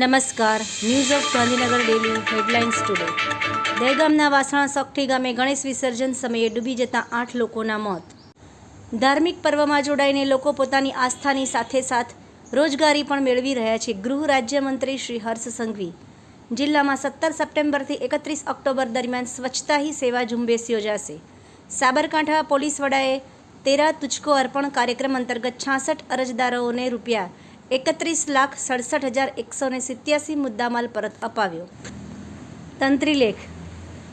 નમસ્કાર. News of Gandhinagar daily headlines today દહેગામના Vasna સોખઠી ગામે ગણેશ વિસર્જન સમયે ડૂબી જતા આઠ લોકોના મોત. ધાર્મિક પર્વમાં જોડાઈને લોકો પોતાની આસ્થાની સાથે સાથ રોજગારી પણ મેળવી રહ્યા છે ગૃહ રાજ્યમંત્રી શ્રી હર્ષ સંઘવી. જિલ્લામાં સત્તર સપ્ટેમ્બરથી એકત્રીસ ઓક્ટોબર દરમિયાન સ્વચ્છતા હી સેવા ઝુંબેશ યોજાશે. સાબરકાંઠા પોલીસ વડાએ તેરા તુચકો અર્પણ કાર્યક્રમ અંતર્ગત છાસઠ અરજદારોને રૂપિયા એકત્રીસ લાખ સડસઠ હજાર એકસો ને સિત્યાસી મુદ્દામાલ પરત અપાવ્યો. તંત્રીલેખ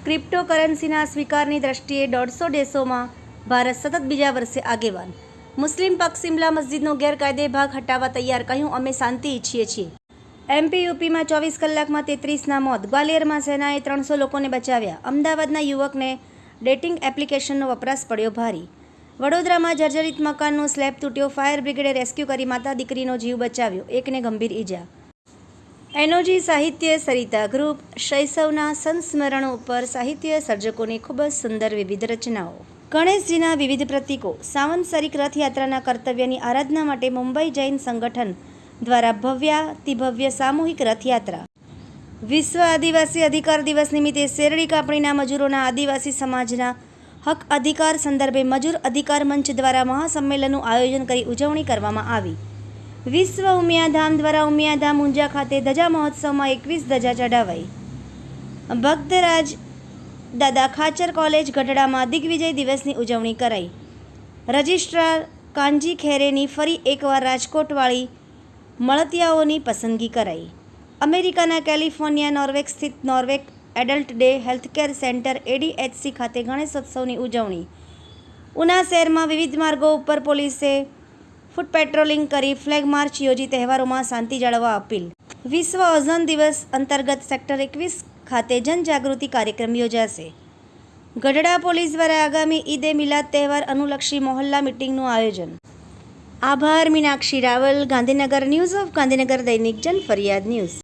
ક્રિપ્ટોકરન્સીના સ્વીકારની દ્રષ્ટિએ દોઢસો દેશોમાં ભારત સતત બીજા વર્ષે આગેવાન. મુસ્લિમ પક્ષ સિમલા મસ્જિદનો ગેરકાયદે ભાગ હટાવવા તૈયાર કહ્યું, અમે શાંતિ ઈચ્છીએ છીએ. એમપી યુપીમાં ચોવીસ કલાકમાં તેત્રીસના મોત. ગ્વાલિયરમાં સેનાએ ત્રણસો લોકોને બચાવ્યા. અમદાવાદના યુવકને ડેટિંગ એપ્લિકેશનનો વપરાશ પડ્યો ભારી. વડોદરામાં જર્જરિત મકાનનો સ્લેબ તૂટ્યો, ફાયર બ્રિગેડે રેસ્ક્યુ કરી માતા દીકરીનો જીવ બચાવ્યો, એકને ગંભીર ઈજા. એનોજી સાહિત્ય સરિતા ગ્રુપ, શૈશવના સંસ્મરણો ઉપર સાહિત્ય સર્જકોની ખૂબ જ સુંદર વિવિધ રચનાઓ. ગણેશજીના વિવિધ પ્રતીકો સાવંતસરિક રથયાત્રાના કર્તવ્યની આરાધના માટે મુંબઈ જૈન સંગઠન દ્વારા ભવ્યાતિભવ્ય સામૂહિક રથયાત્રા. વિશ્વ આદિવાસી અધિકાર દિવસ નિમિત્તે શેરડી કાપણીના મજૂરોના આદિવાસી સમાજના હક અધિકાર સંદર્ભે મજૂર અધિકાર મંચ દ્વારા મહાસંમેલનનું આયોજન કરી ઉજવણી કરવામાં આવી. વિશ્વ ઉમિયાધામ દ્વારા ઉમિયાધામ ઊંઝા ખાતે ધજા મહોત્સવમાં એકવીસ ધજા ચઢાવાઈ. ભક્તરાજ દાદા ખાચર કોલેજ ગઢડામાં દિગ્વિજય દિવસની ઉજવણી કરાઈ. રજિસ્ટ્રાર કાંજી ખેરેની ફરી એકવાર રાજકોટવાળી મળતિયાઓની પસંદગી કરાઈ. અમેરિકાના કેલિફોર્નિયા, નોર્વેક સ્થિત Norwalk adult day healthcare centre ADHC ખાતે ગણેશોત્સવની ઉજવણી. ઉના શહેરમાં વિવિધ માર્ગો ઉપર પોલીસે ફૂટ પેટ્રોલિંગ કરી ફ્લેગ માર્ચ યોજી તહેવારોમાં શાંતિ જાળવવા અપીલ. વિશ્વ ઓઝોન દિવસ અંતર્ગત સેક્ટર એકવીસ ખાતે જનજાગૃતિ કાર્યક્રમ યોજાશે. ગઢડા પોલીસ દ્વારા આગામી ઈદે મિલાદ તહેવાર અનુલક્ષી મોહલ્લા મિટિંગનું આયોજન. આભાર, મીનાક્ષી રાવલ, ગાંધીનગર ન્યૂઝ ઓફ ગાંધીનગર દૈનિક જન ફરિયાદ ન્યૂઝ.